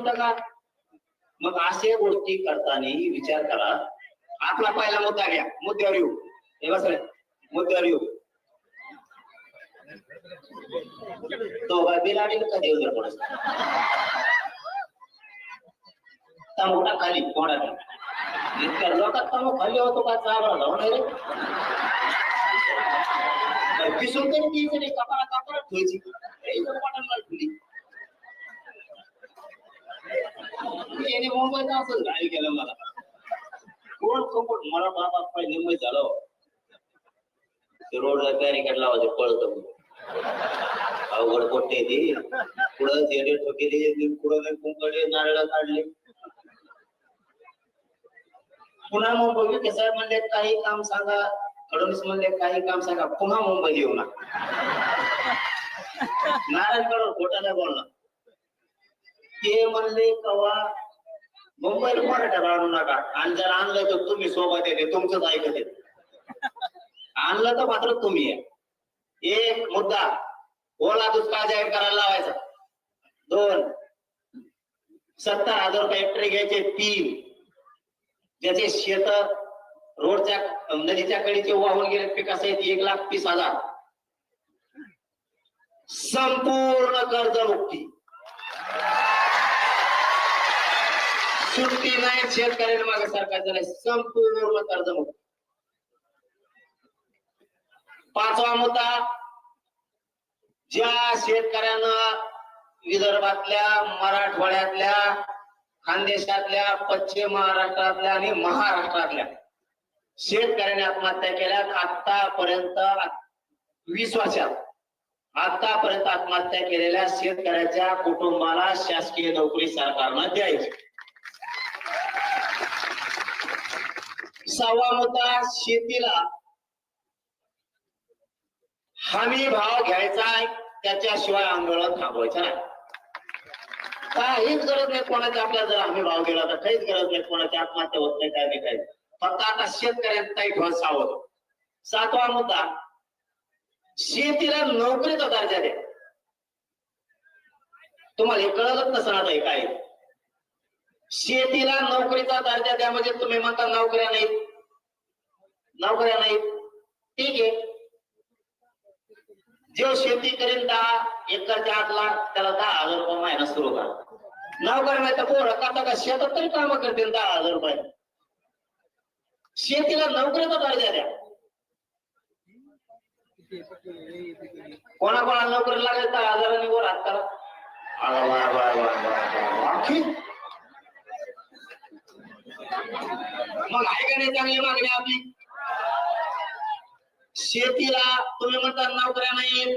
होतं मग असे गोष्टी करताना विचार करा. आपला पहिला मुद्दा घ्या. मुद्द्यावर येऊ. हे बस मुद्द्यावर येऊ. तो काय बिलाडी का देऊ जर कोणाच खाली कोणाचा इतक्या लोकात तंबू खाली होतो का? चाबा जाऊन रे पिसून तरी ती कपाळा कपाळा ठेवायची. याने मुंबईचा असं घाई केलं मला. कोण कंपट मला बाबा पहिले मुंबई झालो. रोडला बॅरिकेड लावायचे पळत अवघड कोट्टे ती. पुढं जेडे ठोकेले पुढं कुंकडे नारळ काढले. पुन्हा मुंबई के साहेब म्हणले काही काम सांगा. फडणवीस म्हणले काही काम सांगा. पुन्हा मुंबई येऊ ना. नारायणगड खोटा नाही बोलला. ते म्हणले कवा मुंबईला मराठ्याला आणू नका. आणि जर आणलं तर तुम्ही सोबत येते तुमचंच ऐकत येते. आणलं तर मात्र तुम्ही आहे एक मुद्दा. ओला दुष्काळ जाहीर करायला लावायचा. दोन. सत्तर हजार रुपये हेक्टरी घ्यायचे तीन. ज्याचे शेत रोडच्या नदीच्या कडीचे वाहून गेले पिकासहित एक लाख तीस हजार. संपूर्ण कर्ज मुक्ती सुट्टी नाही शेतकऱ्यांना मागे सरकारचं नाही संपूर्ण कर्जमुक्ती पाचवा मुद्दा ज्या शेतकऱ्यानं विदर्भातल्या मराठवाड्यातल्या खानदेशातल्या पश्चिम महाराष्ट्रातल्या आणि महाराष्ट्रातल्या शेतकऱ्याने आत्महत्या केल्या. आतापर्यंत वीस वर्षात आतापर्यंत आत्महत्या केलेल्या शेतकऱ्याच्या कुटुंबाला शासकीय नोकरी सरकारनं द्यायची. सहावा मुद्दा शेतीला. हमी भाव घ्यायचा आहे त्याच्याशिवाय आंदोलन थांबवायचं नाही. काहीच गरज नाही कोणाच्या आपल्याला जर हमी भाव गेला तर काहीच गरज नाही कोणाची आत्महत्या होत नाही काय नाही काही फक्त आता शेतकऱ्यांचा काही होतो सावध सातवा मुद्दा शेतीला नोकरीचा दर्जा द्या. तुम्हाला हे कळलंच नसणार आता काय शेतीला नोकरीचा दर्जा द्या म्हणजे तुम्ही म्हणता नोकऱ्या नाहीत. नोकऱ्या नाहीत. ठीक आहे. जो शेती करेल दहा एकरच्या आठ लाख त्याला दहा हजार रुपये महिना सुरू करा. नोकरी नाही तर पोरं करता का? शेतात तरी काम करतील दहा हजार रुपये. शेतीला नोकरीचा दर्जा द्या. कोणाकोणाला नोकरी लागेल दहा हजारांनी वर हात करा. मग आहे का नाही चांगली मागणी आपली? शेतीला तुम्ही म्हणता नोकऱ्या नाही.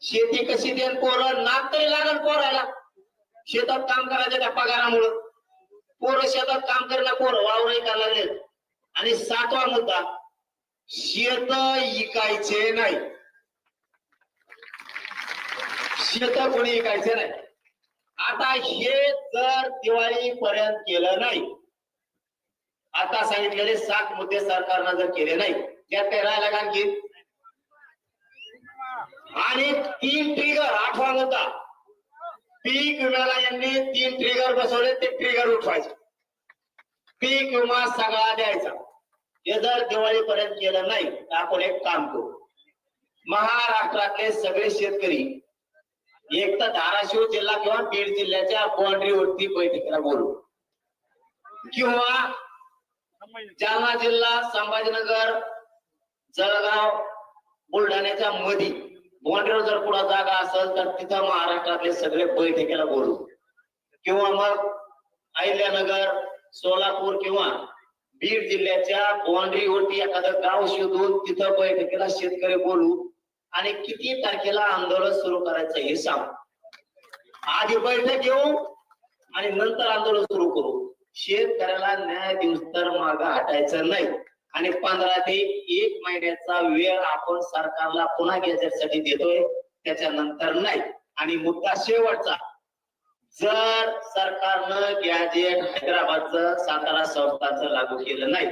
शेती कशी देईल पोरं नाक तरी लागल पोरायला. शेतात काम करायचं त्या पगारामुळं. पोरं शेतात काम करणं पोरं वावरही करायला देत आणि सातवा मुद्दा शेत इकायचे नाही. शेत कोणी इकायचे नाही. आता हे जर दिवाळी पर्यंत केलं नाही आता सांगितलेले सात मुद्दे सरकारनं जर केले नाही त्यात काही राहिला का आणखी? आणि तीन ट्रिगर आठवा मुद्दा. पीक विम्याला यांनी तीन ट्रिगर बसवले ते ट्रिगर उठवायचे. पीक विमा सगळा द्यायचा. हे जर दिवाळीपर्यंत केलं नाही तर आपण एक काम करू. महाराष्ट्रातले सगळे शेतकरी एक तर धाराशिव जिल्हा किंवा बीड जिल्ह्याच्या बाउंड्रीवरती बैठकीला बोलू. किंवा जालना जिल्हा संभाजीनगर जळगाव बुलढाण्याच्या मधी. बाउंड्रीवर जर पुढे जागा असेल तर तिथं महाराष्ट्रातले सगळे बैठकीला बोलू. किंवा मग अहिल्यानगर सोलापूर किंवा बीड जिल्ह्याच्या बाउंड्रीवरती एखादं गाव शोधून तिथं बैठकीला शेतकरी बोलू. आणि किती तारखेला आंदोलन सुरू करायचं हे सांग. आधी बैठक घेऊ आणि नंतर आंदोलन सुरू करू. शेतकऱ्याला न्याय दिवस तर माग हटायचं नाही. आणि पंधरा ते एक महिन्याचा वेळ आपण सरकारला पुन्हा गॅजेटसाठी देतोय त्याच्यानंतर नाही. आणि मुद्दा शेवटचा. जर सरकारनं गॅजेट हैदराबादचं सातारा संस्थांचं लागू केलं नाही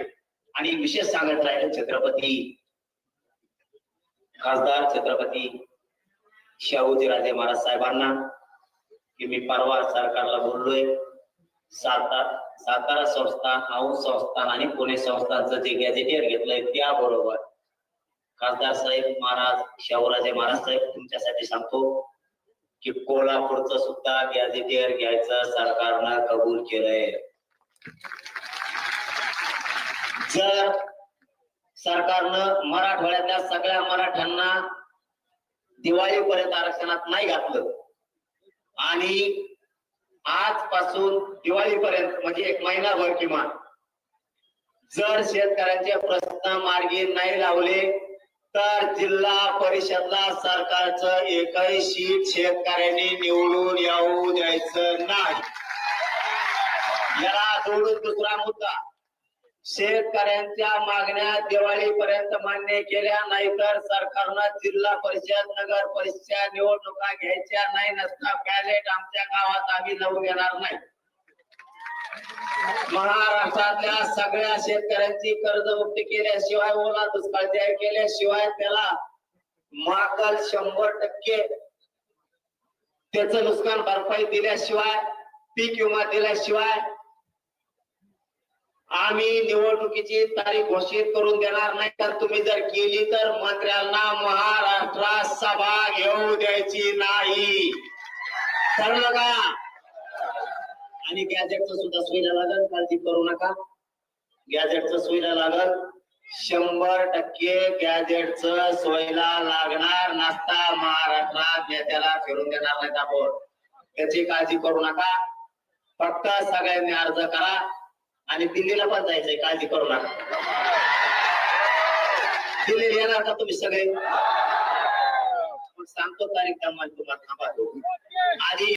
आणि विशेष सांगत राहिलं छत्रपती खासदार छत्रपती शाहूजी राजे महाराज साहेबांना की मी परवा सरकारला बोललोय सातार सातारा संस्थान औंध संस्थान आणि पुणे संस्थानचं जे गॅजेटियर घेतलंय त्याबरोबर खासदार साहेब महाराज शाहूराजे महाराज साहेब तुमच्यासाठी सांगतो की कोल्हापूरचं सुद्धा गॅजेटियर घ्यायचं सरकारनं कबूल केलंय. जर सरकारनं मराठवाड्यातल्या सगळ्या मराठ्यांना दिवाळीपर्यंत आरक्षणात नाही घातलं आणि आजपासून दिवाळीपर्यंत म्हणजे एक महिनाभर किमान. जर शेतकऱ्यांचे प्रश्न मार्गी नाही लावले तर जिल्हा परिषदला सरकारचं एकही शीट शेतकऱ्यांनी निवडून येऊ द्यायचं नाही. याला जोडून दुसरा मुद्दा. शेतकऱ्यांच्या मागण्या दिवाळीपर्यंत मान्य केल्या नाहीतर सरकारनं जिल्हा परिषद नगर परिषद निवडणुका घ्यायच्या नाही नसता बॅलेट आमच्या गावात आम्ही लावून घेणार नाही. महाराष्ट्रातल्या सगळ्या शेतकऱ्यांची कर्जमुक्ती केल्याशिवाय ओला दुष्काळ जाहीर केल्याशिवाय त्याला मागल शंभर टक्के त्याच नुकसान भरपाई दिल्याशिवाय पीक विमा दिल्याशिवाय आम्ही निवडणुकीची तारीख घोषित करून देणार नाही. तर तुम्ही जर केली तर मंत्र्यांना महाराष्ट्रात सभा घेऊ द्यायची नाही. ठरलं का? आणि गॅजेटच सुद्धा सुविधा लागल. काळजी करू नका. गॅजेटच सुविधा लागल. शंभर टक्के गॅजेटच सोयला लागणार नसता महाराष्ट्रात नेत्याला फिरून देणार नाही आपण. त्याची काळजी करू नका. फक्त सगळ्यांनी अर्ज करा. आणि दिल्लीला पण जायचंय काळजी करू नका. दिल्लीला येणार का तुम्ही सगळे? मग सांगतो तारीख तुम्हाला तुम्हाला थांबा. आधी